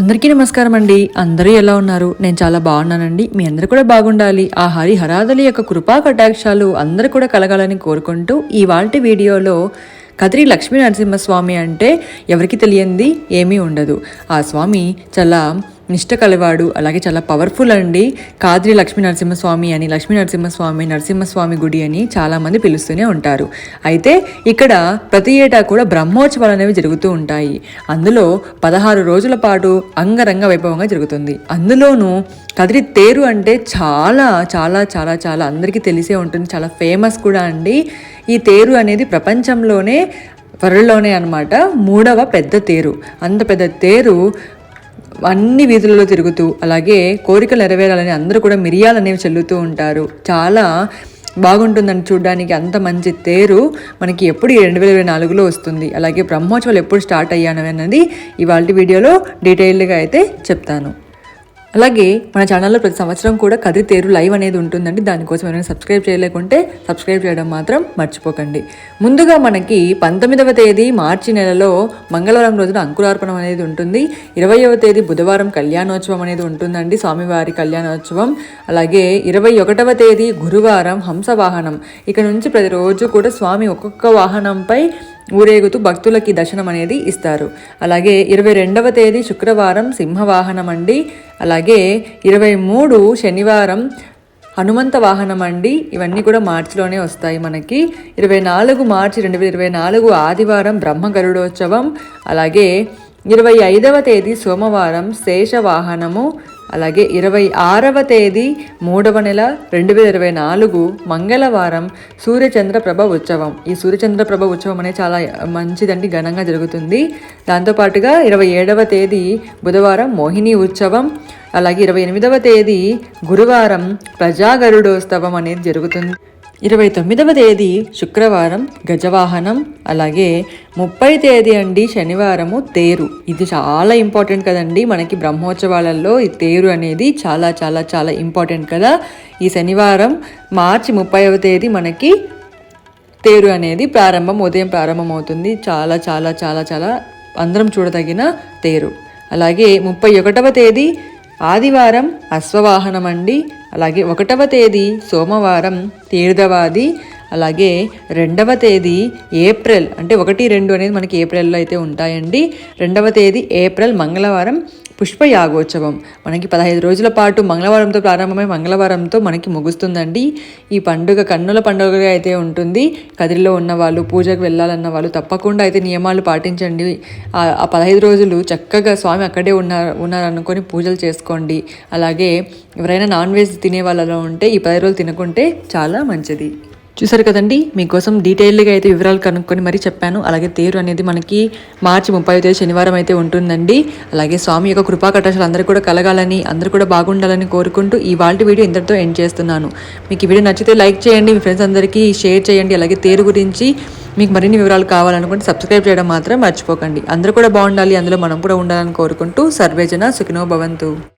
అందరికీ నమస్కారం అండి. అందరూ ఎలా ఉన్నారు? నేను చాలా బాగున్నానండి. మీ అందరూ కూడా బాగుండాలి. ఆ హరి హరాదలి యొక్క కృపా కటాక్షాలు అందరూ కూడా కలగాలని కోరుకుంటూ ఈ వాల్టి వీడియోలో కదిరి లక్ష్మీ నరసింహస్వామి అంటే ఎవరికి తెలియంది? ఏమీ ఉండదు. ఆ స్వామి చాలా నిష్ట కలవాడు. అలాగే చాలా పవర్ఫుల్ అండి. కాద్రి లక్ష్మీ నరసింహస్వామి అని లక్ష్మీ నరసింహస్వామి నరసింహస్వామి గుడి అని చాలామంది పిలుస్తూనే ఉంటారు. అయితే ఇక్కడ ప్రతి ఏటా కూడా బ్రహ్మోత్సవాలు అనేవి జరుగుతూ ఉంటాయి. అందులో పదహారు రోజుల పాటు అంగరంగ వైభవంగా జరుగుతుంది. అందులోనూ కదిరి తేరు అంటే చాలా చాలా చాలా చాలా అందరికీ తెలిసే ఉంటుంది. చాలా ఫేమస్ కూడా అండి. ఈ తేరు అనేది ప్రపంచంలోనే త్వరలోనే అనమాట మూడవ పెద్ద తేరు. అంత పెద్ద తేరు అన్ని వీధులలో తిరుగుతూ అలాగే కోరికలు నెరవేరాలని అందరూ కూడా మిరియాలు అనేవి చల్లుతూ ఉంటారు. చాలా బాగుంటుందని చూడడానికి. అంత మంచి తేరు మనకి ఎప్పుడు రెండు వేల ఇరవై నాలుగులో వస్తుంది. అలాగే బ్రహ్మోత్సవాలు ఎప్పుడు స్టార్ట్ అయ్యాను అన్నది ఇవాళ వీడియోలో డీటెయిల్డ్గా అయితే చెప్తాను. అలాగే మన ఛానల్లో ప్రతి సంవత్సరం కూడా కది తేరు లైవ్ అనేది ఉంటుందండి. దానికోసం ఎవరైనా సబ్స్క్రైబ్ చేయలేకుంటే సబ్స్క్రైబ్ చేయడం మాత్రం మర్చిపోకండి. ముందుగా మనకి పంతొమ్మిదవ తేదీ మార్చి నెలలో మంగళవారం రోజున అంకురార్పణం అనేది ఉంటుంది. ఇరవయవ తేదీ బుధవారం కళ్యాణోత్సవం అనేది ఉంటుందండి. స్వామివారి కళ్యాణోత్సవం. అలాగే ఇరవై ఒకటవ తేదీ గురువారం హంస వాహనం ఇక నుంచి ప్రతిరోజు కూడా స్వామి ఒక్కొక్క వాహనంపై ఊరేగుతూ భక్తులకి దర్శనం అనేది ఇస్తారు. అలాగే ఇరవై రెండవ తేదీ శుక్రవారం సింహవాహనం అండి అలాగే ఇరవై మూడు శనివారం హనుమంత వాహనం అండి ఇవన్నీ కూడా మార్చిలోనే వస్తాయి మనకి. ఇరవై నాలుగు మార్చి రెండు వేల ఇరవై నాలుగు ఆదివారం బ్రహ్మ గరుడోత్సవం అలాగే ఇరవై ఐదవ తేదీ సోమవారం శేషవాహనము. అలాగే ఇరవై ఆరవ తేదీ మూడవ నెల రెండు వేల ఇరవై నాలుగు మంగళవారం సూర్యచంద్ర ప్రభ ఉత్సవం. ఈ సూర్యచంద్ర ప్రభ ఉత్సవం అనేది చాలా మంచిదండి ఘనంగా జరుగుతుంది. దాంతోపాటుగా ఇరవై ఏడవ తేదీ బుధవారం మోహిని ఉత్సవం. అలాగే ఇరవై ఎనిమిదవ తేదీ గురువారం ప్రజాగరుడోత్సవం అనేది జరుగుతుంది. ఇరవై తొమ్మిదవ తేదీ శుక్రవారం గజవాహనం అలాగే ముప్పై తేదీ అండి శనివారము తేరు. ఇది చాలా ఇంపార్టెంట్ కదండి. మనకి బ్రహ్మోత్సవాలలో ఈ తేరు అనేది చాలా చాలా చాలా ఇంపార్టెంట్ కదా. ఈ శనివారం మార్చి ముప్పైవ తేదీ మనకి తేరు అనేది ప్రారంభం ఉదయం ప్రారంభం అవుతుంది చాలా చాలా చాలా చాలా అందరం చూడదగిన తేరు. అలాగే ముప్పై ఒకటవ తేదీ ఆదివారం అశ్వవాహనం అండి అలాగే ఒకటవ తేదీ సోమవారం తీర్థవాది అలాగే రెండవ తేదీ ఏప్రిల్ అంటే ఒకటి రెండు అనేది మనకి ఏప్రిల్లో అయితే ఉంటాయండి. రెండవ తేదీ ఏప్రిల్ మంగళవారం పుష్ప యాగోత్సవం మనకి పదహైదు రోజుల పాటు మంగళవారంతో ప్రారంభమై మంగళవారంతో మనకి ముగుస్తుందండి. ఈ పండుగ కన్నుల పండుగగా అయితే ఉంటుంది. కదిరిలో ఉన్న వాళ్ళు పూజకు వెళ్ళాలన్న వాళ్ళు తప్పకుండా అయితే నియమాలు పాటించండి. ఆ పదహైదు రోజులు చక్కగా స్వామి అక్కడే ఉన్నారు ఉన్నారనుకొని పూజలు చేసుకోండి. అలాగే ఎవరైనా నాన్ వెజ్ తినే వాళ్ళలో ఉంటే ఈ పది రోజులు తినకుంటే చాలా మంచిది. చూసారు కదండి మీకోసం డీటెయిల్డ్గా అయితే వివరాలు కనుక్కొని మరీ చెప్పాను. అలాగే తేరు అనేది మనకి మార్చి ముప్పై తేదీ శనివారం అయితే ఉంటుందండి. అలాగే స్వామి యొక్క కృపా కటాశాలు అందరూ కూడా కలగాలని అందరూ కూడా బాగుండాలని కోరుకుంటూ ఈ వాల్టి వీడియో ఇంతటితో ఎండ్ చేస్తున్నాను. మీకు ఈ వీడియో నచ్చితే లైక్ చేయండి మీ ఫ్రెండ్స్ అందరికీ షేర్ చేయండి. అలాగే తేరు గురించి మీకు మరిన్ని వివరాలు కావాలనుకుంటే సబ్స్క్రైబ్ చేయడం మాత్రం మర్చిపోకండి. అందరూ కూడా బాగుండాలి అందులో మనం కూడా ఉండాలని కోరుకుంటూ సర్వేజన సుఖినో భవంతు.